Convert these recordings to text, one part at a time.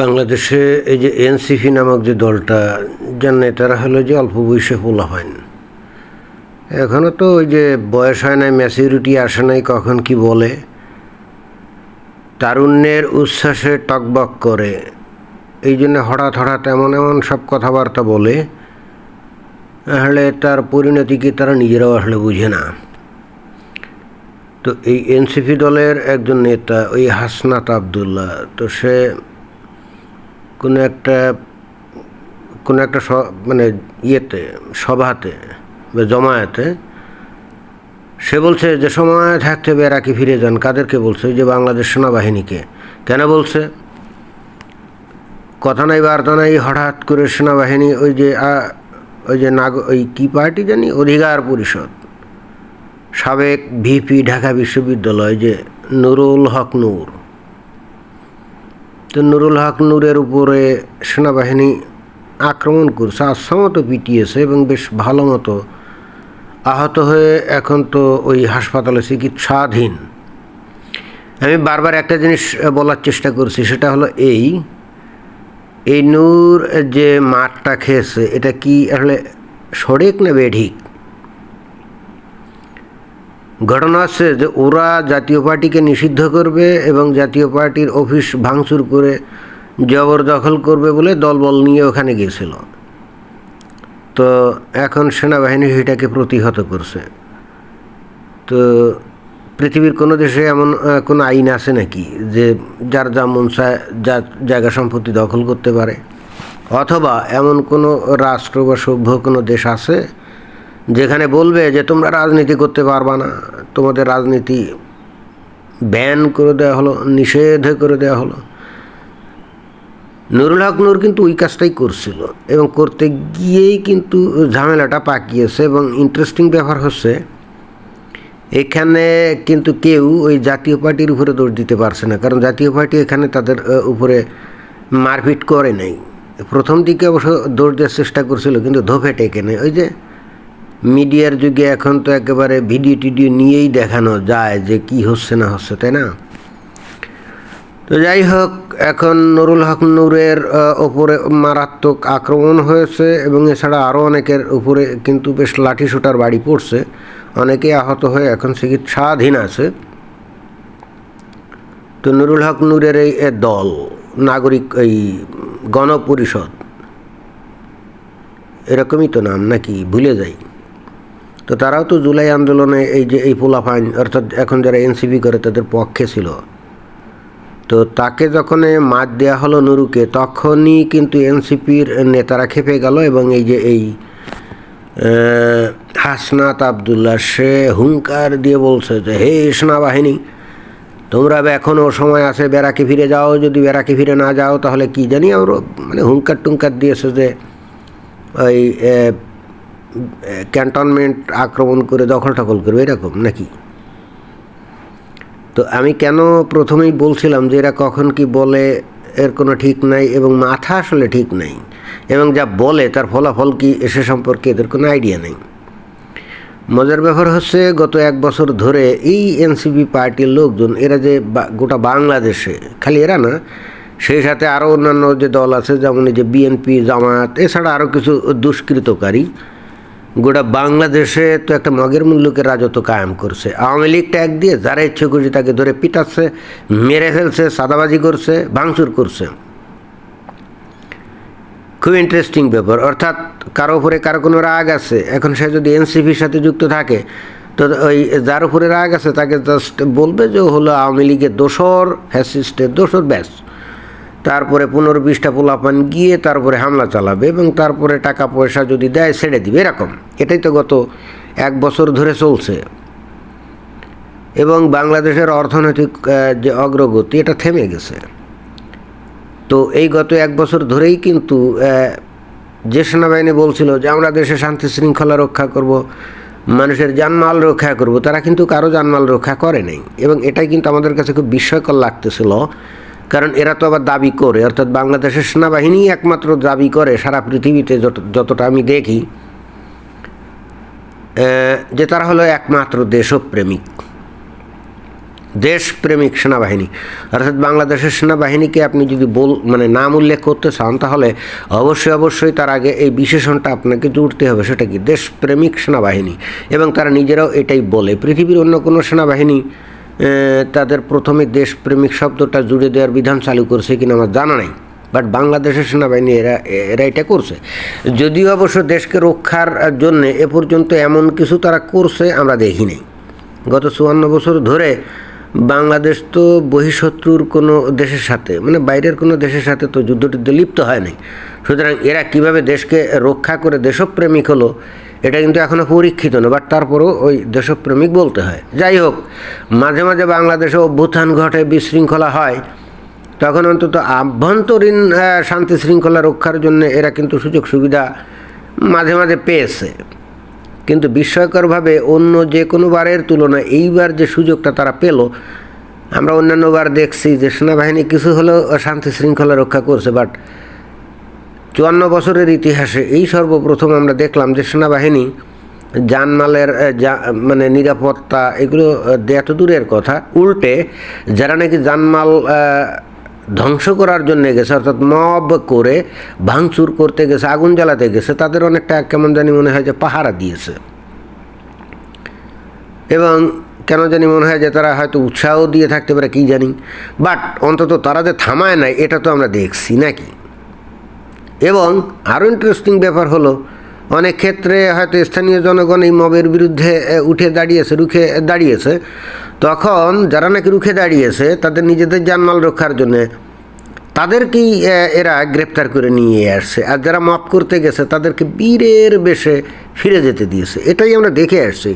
বাংলাদেশে এই যে এনসিপি নামক যে দলটা যার নেতারা হলো যে অল্প বয়সে পোলা হয় এখনও তো ওই যে বয়স হয় নাই ম্যাচিউরিটি আসে নাই, কখন কি বলে। তারুণ্যের উচ্ছ্বাসে টকবক করে। এই জন্য হঠাৎ হঠাৎ এমন এমন সব কথাবার্তা বলে। আসলে তার পরিণতি কি তারা নিজেরাও আসলে বুঝে না। তো এই এনসিপি দলের একজন নেতা, ওই হাসনাত আবদুল্লাহ, তো সে কোনো একটা কোনো একটা মানে ইয়েতে, সভাতে বা জমায়েতে সে বলছে যে, সময় থাকতে হবে এরা কি ফিরে যান। কাদেরকে বলছে? যে বাংলাদেশ সেনাবাহিনীকে। কেন বলছে? কথা নাই, বার্তা নাই, হঠাৎ করে সেনাবাহিনী ওই যে ওই যে নাগ, ওই কী পার্টি জানি? অধিকার পরিষদ, সাবেক ভিপি, ঢাকা বিশ্ববিদ্যালয়, যে নুরুল হক নূর তো নুরুল হক নূরের উপরে সেনাবাহিনী আক্রমণ করছে আসামতো পিটিয়েছে এবং বেশ ভালো মতো আহত হয়ে এখন তো ওই হাসপাতালে চিকিৎসাধীন। আমি বারবার একটা জিনিস বলার চেষ্টা করছি, সেটা হলো এই এই নূর যে মাঠটা খেয়েছে, এটা কি আসলে সঠিক না বেঠিক? ঘটনা আছে যে ওরা জাতীয় পার্টিকে নিষিদ্ধ করবে এবং জাতীয় পার্টির অফিস ভাঙচুর করে জবরদখল করবে বলে দলবল নিয়ে ওখানে গিয়েছিল। তো এখন সেনাবাহিনী সেটাকে প্রতিহত করছে। তো পৃথিবীর কোনো দেশে এমন কোনো আইন আছে নাকি যে যার যা মন যা জায়গা সম্পত্তি দখল করতে পারে? অথবা এমন কোনো রাষ্ট্র বা সভ্য কোনো দেশ আছে যেখানে বলবে যে তোমরা রাজনীতি করতে পারবা না, তোমাদের রাজনীতি ব্যান করে দেওয়া হলো, নিষেধ করে দেওয়া হলো। নুরুল হক নূর কিন্তু ওই কাজটাই করছিল এবং করতে গিয়েই কিন্তু ঝামেলাটা পাকিয়েছে এবং ইন্টারেস্টিং ব্যাপার হচ্ছে, এখানে কিন্তু কেউ ওই জাতীয় পার্টির উপরে দোষ দিতে পারছে না, কারণ জাতীয় পার্টি এখানে তাদের উপরে মারপিট করে নাই। প্রথম দিকে অবশ্য দোষ দেওয়ার চেষ্টা করছিল, কিন্তু ধোপে টেকে নেই। ওই যে মিডিয়ার যুগে এখন তো একেবারে ভিডিও টিডিও নিয়েই দেখানো যায় যে কি হচ্ছে না হচ্ছে, তাই না? তো যাই হোক, এখন নুরুল হক নূরের ওপরে মারাত্মক আক্রমণ হয়েছে এবং এছাড়া আরও অনেকের উপরে কিন্তু বেশ লাঠি শোটার বাড়ি পড়ছে। অনেকে আহত হয়ে এখন চিকিৎসাধীন আছে। তো নুরুল হক নূরের এই দল, নাগরিক, এই গণপরিষদ, এরকমই তো নাম নাকি? ভুলে যাই। তো তারাও তো জুলাই আন্দোলনে এই যে এই পোলাফাইন অর্থাৎ এখন যারা এনসিপি করে তাদের পক্ষে ছিল। তো তাকে যখন মাত দেওয়া হলো নুরুকে, তখনই কিন্তু এনসিপির নেতারা খেপে গেল এবং এই যে এই হাসনাত আবদুল্লাহ, সে হুঙ্কার দিয়ে বলছে যে, হে সেনাবাহিনী, তোমরা এখনও সময় আছে বেড়াকে ফিরে যাও, যদি বেড়াকে ফিরে না যাও তাহলে কি জানি আরও মানে হুঙ্কার টুঙ্কার দিয়েছে যে, ওই ক্যান্টনমেন্ট আক্রমণ করে দখল টখল করবে এরকম নাকি? তো আমি কেন প্রথমেই বলছিলাম যে এরা কখন কি বলে এর কোনো ঠিক নাই এবং মাথা আসলে ঠিক নাই এবং যা বলে তার ফলাফল কি এসে সম্পর্কে এদের কোনো আইডিয়া নেই। মজার ব্যাপার হচ্ছে গত এক বছর ধরে এই এনসিপি পার্টির লোকজন, এরা যে গোটা বাংলাদেশে, খালি এরা না, সেই সাথে আরও অন্যান্য যে দল আছে, যেমন এই যে বিএনপি জামায়াত এছাড়া আরও কিছু দুষ্কৃতকারী গোটা বাংলাদেশে তো একটা মগের মূল্যকে রাজত্ব কায়েম করছে। আওয়ামী লীগ ট্যাগ দিয়ে যারা ইচ্ছে করছে তাকে ধরে পিটাচ্ছে, মেরে ফেলছে, সাদাবাজি করছে, ভাঙচুর করছে। খুব ইন্টারেস্টিং ব্যাপার। অর্থাৎ কারও উপরে কারও কোনো রাগ আছে? এখন সে যদি এনসিপির সাথে যুক্ত থাকে, তো ওই যার উপরে রাগ আছে তাকে জাস্ট বলবে যে হলো আওয়ামী লীগের দোসর ফ্যাসিস্টের দোসর ব্যাস। তারপরে পনেরো বিশটা পোলাপান গিয়ে তারপরে হামলা চালাবে এবং তারপরে টাকা পয়সা যদি দেয়, ছেড়ে দিবে, এরকম। এটাই তো গত এক বছর ধরে চলছে। এবং বাংলাদেশের অর্থনৈতিক যে অগ্রগতি, এটা থেমে গেছে। তো এই গত এক বছর ধরেই কিন্তু যে সেনাবাহিনী বলছিল যে আমরা দেশে শান্তি শৃঙ্খলা রক্ষা করব, মানুষের জানমাল রক্ষা করব, তারা কিন্তু কারও জানমাল রক্ষা করে নাই। এবং এটাই কিন্তু আমাদের কাছে খুব বিস্ময়কর লাগতেছিল কারণ এরা তো আবার দাবি করে, অর্থাৎ বাংলাদেশের সেনাবাহিনী একমাত্র দাবি করে সারা পৃথিবীতে যত- যতটা আমি দেখি যে তারা হলো একমাত্র দেশপ্রেমিক। দেশপ্রেমিক সেনাবাহিনী। অর্থাৎ বাংলাদেশের সেনাবাহিনীকে আপনি যদি বল মানে নাম উল্লেখ করতে চান, তাহলে অবশ্যই অবশ্যই তার আগে এই বিশেষণটা আপনাকে জুড়তে হবে, সেটা কি? দেশপ্রেমিক সেনাবাহিনী। এবং তারা নিজেরাও এটাই বলে। পৃথিবীর অন্য কোনো সেনাবাহিনী তাদের প্রথমে দেশপ্রেমিক শব্দটা জুড়ে দেওয়ার বিধান চালু করছে কিনা আমার জানা নাই। বাট বাংলাদেশের সেনাবাহিনী এরা এরা এটা করছে। যদিও অবশ্য দেশকে রক্ষার জন্য এ পর্যন্ত এমন কিছু তারা করছে আমরা দেখি নাই গত চুয়ান্ন বছর ধরে বাংলাদেশ তো বহিঃশত্রুর কোনো দেশের সাথে মানে বাইরের কোনো দেশের সাথে তো যুদ্ধটুদ্ধ লিপ্ত হয় নাই। সুতরাং এরা কীভাবে দেশকে রক্ষা করে দেশপ্রেমিক হলো এটা কিন্তু এখনও পরীক্ষিত না বাট তারপরেও ওই দেশপ্রেমিক বলতে হয়। যাই হোক, মাঝে মাঝে বাংলাদেশে অভ্যুত্থান ঘটে, বিশৃঙ্খলা হয়, তখন অন্তত আভ্যন্তরীণ শান্তি শৃঙ্খলা রক্ষার জন্য এরা কিন্তু সুযোগ সুবিধা মাঝে মাঝে পেয়েছে। কিন্তু বিস্ময়করভাবে অন্য যে কোনো বারের তুলনায় এইবার যে সুযোগটা তারা পেল, আমরা অন্যান্যবার দেখছি যে সেনাবাহিনী কিছু হলেও শান্তি শৃঙ্খলা রক্ষা করছে বাট চুয়ান্ন বছরের ইতিহাসে এই সর্বপ্রথম আমরা দেখলাম যে সেনাবাহিনী জানমালের মানে নিরাপত্তা, এগুলো এত দূরের কথা। উল্টে যারা নাকি জানমাল ধ্বংস করার জন্য গেছে, অর্থাৎ মব করে ভাঙচুর করতে গেছে, আগুন জ্বালাতে গেছে, তাদের অনেকটা কেমন জানি মনে হয় যে পাহারা দিয়েছে। এবং কেন জানি মনে হয় যে তারা হয়তো উৎসাহ দিয়ে থাকতে পারে, কী জানি। বাট অন্তত তারা যে থামায় নাই, এটা তো আমরা দেখছি, নাকি? এবং আরও ইন্টারেস্টিং ব্যাপার হলো, অনেক ক্ষেত্রে হয়তো স্থানীয় জনগণ এই মবের বিরুদ্ধে উঠে দাঁড়িয়েছে, রুখে দাঁড়িয়েছে। তখন যারা নাকি রুখে দাঁড়িয়েছে, তাদের নিজেদের জানমাল রক্ষার জন্যে তাদেরকেই এরা গ্রেপ্তার করে নিয়ে আসছে। আর যারা মাপ করতে গেছে, তাদেরকে বীরের বেশে ফিরে যেতে দিয়েছে। এটাই আমরা দেখে আসছি।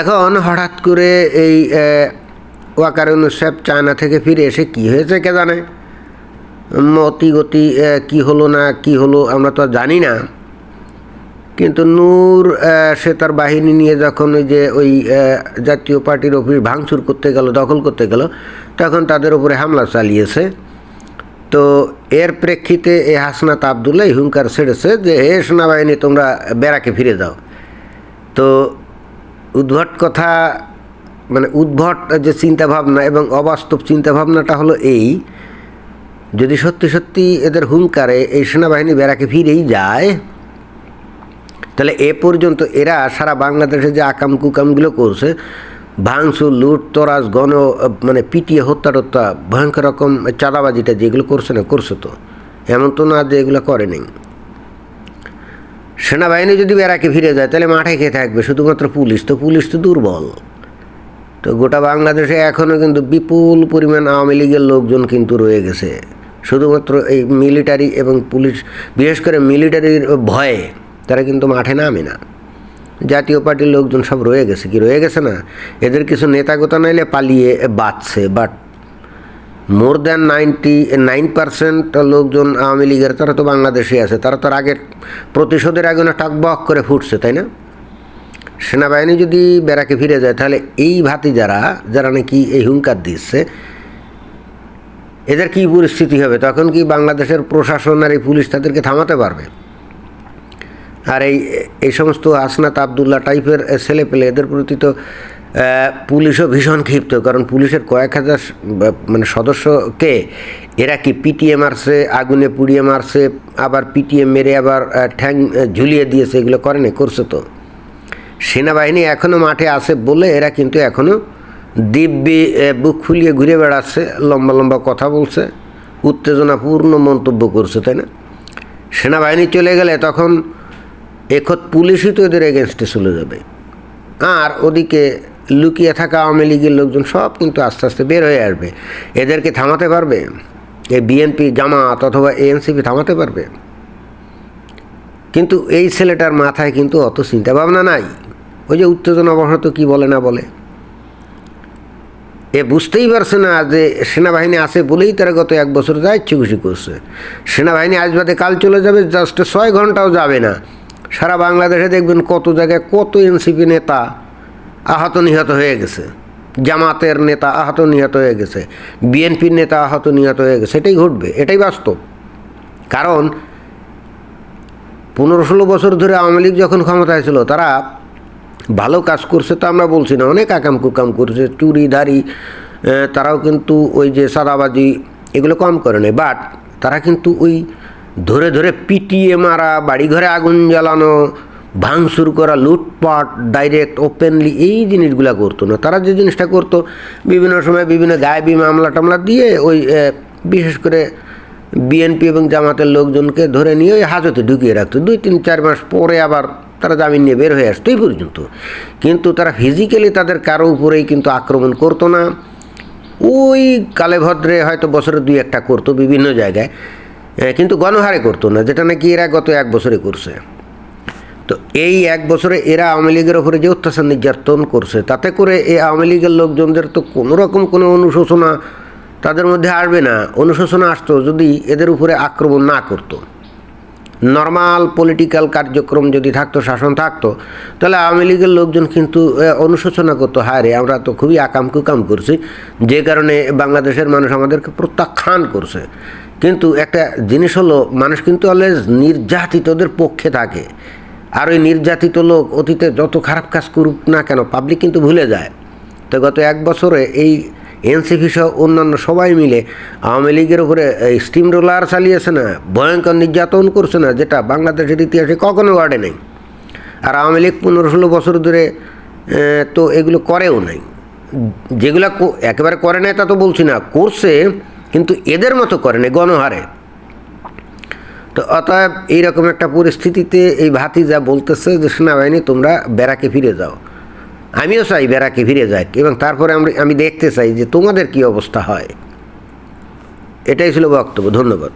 এখন হঠাৎ করে এই ওয়াকার ইউনুসেফ চায়না থেকে ফিরে এসে কি হয়েছে কে জানে? মতি গতি কি হলো না, কি হলো আমরা তো জানি না। কিন্তু নূর সে তার বাহিনী নিয়ে যখন ওই যে ওই জাতীয় পার্টির অফিস ভাঙচুর করতে গেল, দখল করতে গেল, তখন তাদের উপরে হামলা চালিয়েছে। তো এর প্রেক্ষিতে এই হাসনাত আবদুল্লাহ হুঙ্কার ছেড়েছে যে, হে সেনাবাহিনী, তোমরা বেড়াকে ফিরে যাও তো উদ্ভট কথা মানে উদ্ভট যে চিন্তাভাবনা এবং অবাস্তব চিন্তাভাবনাটা হলো এই যদি সত্যি সত্যি এদের হুঙ্কারে এই সেনাবাহিনী বেড়াকে ফিরেই যায়, তাহলে এ পর্যন্ত এরা সারা বাংলাদেশে যে আকাম কুকামগুলো করছে, ভাঙচুর, লুট, তরাজ, গণ মানে পিটিয়ে, হত্যা টত্যা, ভয়ঙ্কর রকম চাঁদাবাজিটা যেগুলো করছে না, করছে তো। এমন তো না যে এগুলো করে নেই। সেনাবাহিনী যদি বেড়াকে ফিরে যায়, তাহলে মাঠে খেয়ে থাকবে, শুধুমাত্র পুলিশ তো পুলিশ তো দুর্বল। তো গোটা বাংলাদেশে এখনও কিন্তু বিপুল পরিমাণ আওয়ামী লীগের লোকজন কিন্তু রয়ে গেছে। শুধুমাত্র এই মিলিটারি এবং পুলিশ, বিশেষ করে মিলিটারির ভয়ে তারা কিন্তু মাঠে নামে না। জাতীয় পার্টির লোকজন সব রয়ে গেছে। কি রয়ে গেছে না? এদের কিছু নেতাগোতা নাইলে পালিয়ে বাঁচছে but more than ninety nine percent লোকজন আওয়ামী লীগের, তারা তো বাংলাদেশে আছে, তারা তো আগের প্রতিশোধের আগে না টাকবক করে ফুটছে, তাই না? সেনাবাহিনী যদি বেড়াকে ফিরে যায়, তাহলে এই ভাতি যারা যারা নাকি এই হুঙ্কার দিচ্ছে এদের কি পরিস্থিতি হবে? তখন কি বাংলাদেশের প্রশাসন আর এই পুলিশ তাদেরকে থামাতে পারবে? আর এই এই সমস্ত আসনাত আবদুল্লাহ টাইপের ছেলে পেলে এদের প্রতি তো পুলিশও ভীষণ ক্ষিপ্ত। কারণ পুলিশের কয়েক হাজার মানে সদস্যকে এরা কি পিটিএ মারছে, আগুনে পুড়িয়ে মারছে, আবার পিটিএ মেরে আবার ঠ্যাং ঝুলিয়ে দিয়েছে, এগুলো করে না, করছে তো। সেনাবাহিনী এখনও মাঠে আছে বলে এরা কিন্তু এখনও দিব্যি বুক ফুলিয়ে ঘুরে বেড়াচ্ছে, লম্বা লম্বা কথা বলছে, উত্তেজনাপূর্ণ মন্তব্য করছে, তাই না? সেনাবাহিনী চলে গেলে তখন এখত পুলিশই তো এদের এগেনস্টে চলে যাবে। আর ওদিকে লুকিয়ে থাকা আওয়ামী লীগের লোকজন সব কিন্তু আস্তে আস্তে বের হয়ে আসবে। এদেরকে থামাতে পারবে? এই বিএনপি জামাত অথবা এএনসিপি থামাতে পারবে? কিন্তু এই ছেলেটার মাথায় কিন্তু অত চিন্তা ভাবনা নাই। ওই যে উত্তেজনা বশত কী বলে না বলে? এ বুঝতেই পারছে না যে সেনাবাহিনী আছে বলেই তারা গত এক বছর যা ইচ্ছে খুশি করছে। সেনাবাহিনী আজ বাদে কাল চলে যাবে, জাস্ট ছয় ঘন্টাও যাবে না। সারা বাংলাদেশে দেখবেন কত জায়গায় কত এনসিপি নেতা আহত নিহত হয়ে গেছে। জামাতের নেতা আহত নিহত হয়ে গেছে, বিএনপির নেতা আহত নিহত হয়ে গেছে, এটাই ঘটবে, এটাই বাস্তব। কারণ পনেরো ষোলো বছর ধরে আওয়ামী লীগ যখন ক্ষমতায় ছিল, তারা ভালো কাজ করছে তো আমরা বলছি না, অনেক আকাম কুকাম করছে, চুরি দাড়ি তারাও কিন্তু ওই যে সাদাবাজি এগুলো কম করে নেয় বাট তারা কিন্তু ওই ধরে ধরে পিটিয়ে মারা, বাড়িঘরে আগুন জ্বালানো, ভাঙচুর করা, লুটপাট ডাইরেক্ট ওপেনলি এই জিনিসগুলো করতো না। তারা যে জিনিসটা করতো, বিভিন্ন সময় বিভিন্ন গায়েবী মামলা টামলা দিয়ে ওই বিশেষ করে বিএনপি এবং জামাতের লোকজনকে ধরে নিয়ে ওই হাজতে ঢুকিয়ে রাখতো। দুই তিন চার মাস পরে আবার তারা জামিন নিয়ে বের হয়ে আসতো, এই পর্যন্ত। কিন্তু তারা ফিজিক্যালি তাদের কারও উপরেই কিন্তু আক্রমণ করতো না। ওই কালে ভদ্রে হয়তো বছরে দুই একটা করতো বিভিন্ন জায়গায় কিন্তু গণহারে করতো না, যেটা নাকি এরা গত এক বছরে করছে। তো এই এক বছরে এরা আওয়ামী লীগের ওপরে যে অত্যাচার নির্যাতন করছে, তাতে করে এই আওয়ামী লীগের লোকজনদের তো কোনো রকম কোনো অনুশোচনা তাদের মধ্যে আসবে না। অনুশোচনা আসতো যদি এদের উপরে আক্রমণ না করতো। নর্মাল পলিটিক্যাল কার্যক্রম যদি থাকতো, শাসন থাকতো, তাহলে আওয়ামী লীগের লোকজন কিন্তু অনুশোচনা করতো, হায় রে, আমরা তো খুবই আকাম কুকাম করছি। যে কারণে বাংলাদেশের মানুষ আমাদেরকে প্রত্যাখ্যান করছে। কিন্তু একটা জিনিস হলো, মানুষ কিন্তু অলওয়েজ নির্যাতিতদের পক্ষে থাকে। আর ওই নির্যাতিত লোক অতীতে যত খারাপ কাজ করুক না কেন পাবলিক কিন্তু ভুলে যায়। তো গত এক বছরে এই এনসিপি সহ অন্যান্য সবাই মিলে আওয়ামী লীগের উপরে এই স্টিম রোলার চালিয়েছে না, ভয়ঙ্কর নির্যাতন করছে না, যেটা বাংলাদেশের ইতিহাসে কখনো ঘটে নাই। আর আওয়ামী লীগ পনেরো ষোলো বছর ধরে তো এগুলো করেও নাই। যেগুলো একেবারে করে নাই তা তো বলছি না, করছে, কিন্তু এদের মতো করে নাই, গণহারে। তো অতএব এইরকম একটা পরিস্থিতিতে এই ভাতি যা বলতেছে যে, সেনাবাহিনী, তোমরা ব্যারাকে ফিরে যাও। আমিও চাই বেড়াকে ফিরে যাক এবং তারপরে আমরা আমি দেখতে চাই যে তোমাদের কি অবস্থা হয়। এটাই ছিল বক্তব্য, ধন্যবাদ।